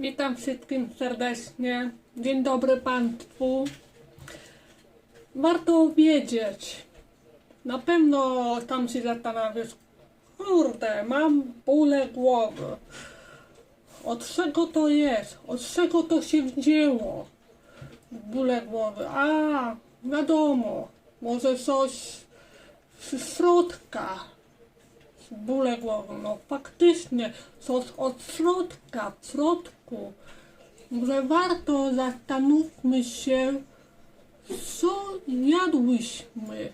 Witam wszystkim serdecznie. Dzień dobry Państwu. Warto wiedzieć. Na pewno tam się zastanawiasz, kurde, mam bóle głowy. Od czego to jest? Od czego to się wzięło? Bóle głowy. A, wiadomo, może coś z środka bóle głowy. No faktycznie, coś od środka, w środku. Może warto zastanówmy się, co jadłyśmy.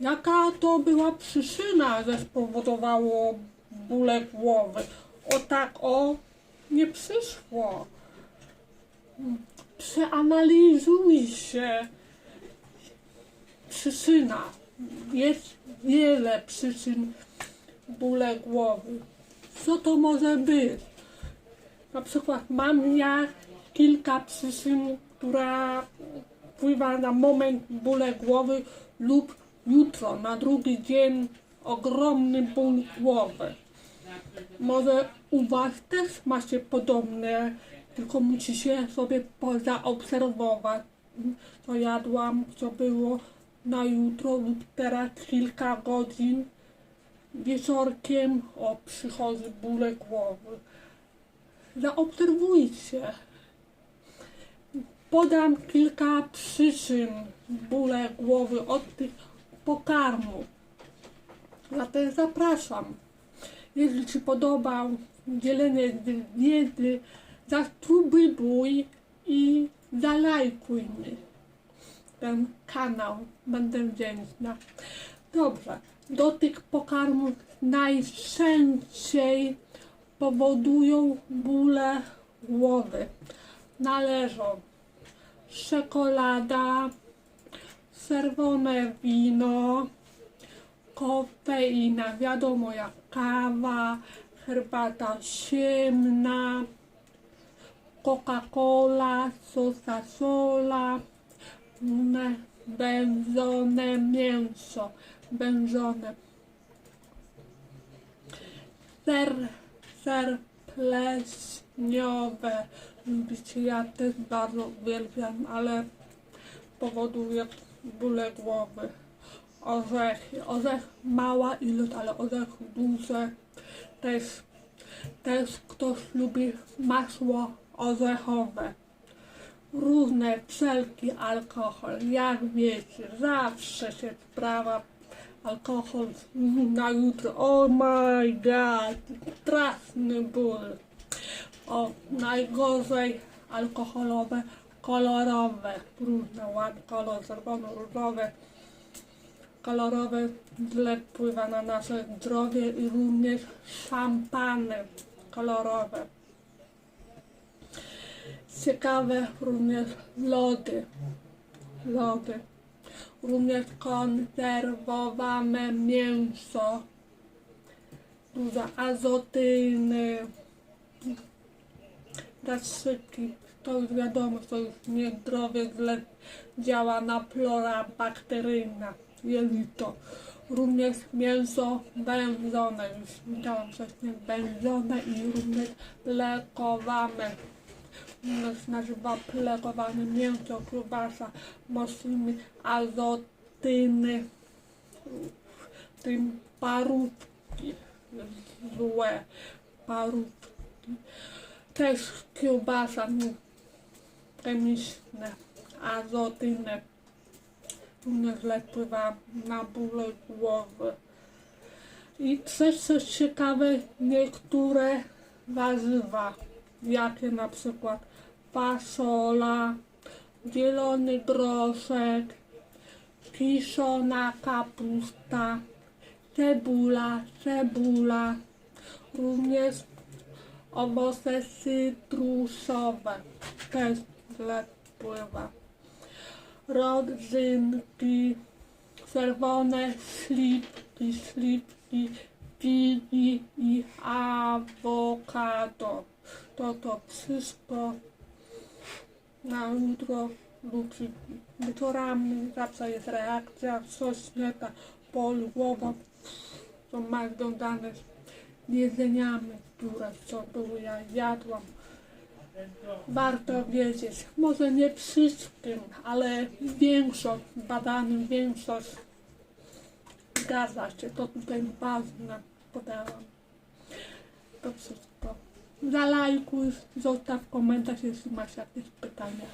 Jaka to była przyczyna, że spowodowało bóle głowy? O tak, o, nie przyszło. Przeanalizuj się. Przyczyna. Jest wiele przyczyn bóle głowy. Co to może być? Na przykład mam ja kilka przyczyn, która wpływa na moment bóle głowy lub jutro, na drugi dzień ogromny ból głowy. Może u Was też macie podobne, tylko musicie sobie zaobserwować, co jadłam, co było na jutro lub teraz kilka godzin wieczorkiem o przychodzi bóle głowy. Zaobserwujcie. Podam kilka przyczyn bóle głowy od tych pokarmów. Zatem zapraszam. Jeśli Ci podobał dzielenie wiedzy, zasubskrybuj i zalajkuj mi ten kanał. Będę wdzięczna. Dobrze. Do tych pokarmów najczęściej powodują bóle głowy. Należą czekolada, czerwone wino, kofeina, wiadomo jak kawa, herbata ciemna, Coca-Cola, sosa sola, ne- wędzone mięso, wędzone. Ser, ser pleśniowe, lubicie, ja też bardzo uwielbiam, ale powoduje bóle głowy. Orzechy, orzech mała ilość, ale orzech duże. Też, też ktoś lubi masło orzechowe. Różne wszelki alkohol, jak wiecie, zawsze się sprawa alkohol na jutro. Oh my god, straszny ból. O, najgorzej alkoholowe, kolorowe, różne ładne, kolor czerwono-różowe, kolorowe źle wpływa na nasze zdrowie i również szampany kolorowe. Ciekawe również lody, lody, również konserwowane mięso, dużo azotyny, zastrzyki, to już wiadomo, to już niezdrowie źle działa na flora bakteryjna, jelito. Również mięso wędzone, już widziałam wcześniej, wędzone i również lekowane. Również nazywa plekowane mięso, kiełbasa, mocnymi azotyny, tym parówki, złe parówki też kiełbasa mi chemiczne, azotyny również źle wpływa na bóle głowy. I też coś ciekawe, niektóre warzywa, jakie na przykład fasola, zielony groszek, kiszona kapusta, cebula, cebula, również owoce cytrusowe też źle wpływa. Rodzynki, czerwone śliwki, śliwki, figi i awokado. To to wszystko na jutro lub wieczorami zawsze jest reakcja, coś nie tak, ból głowa, są ma związane z jedzeniami, które co były, ja jadłam warto wiedzieć. Może nie wszystkim, ale większość badanych, większość zgadza się. To tutaj ważne podałam. To wszystko. Zalajkuj, zostaw komentarz, jeśli masz jakieś pytania.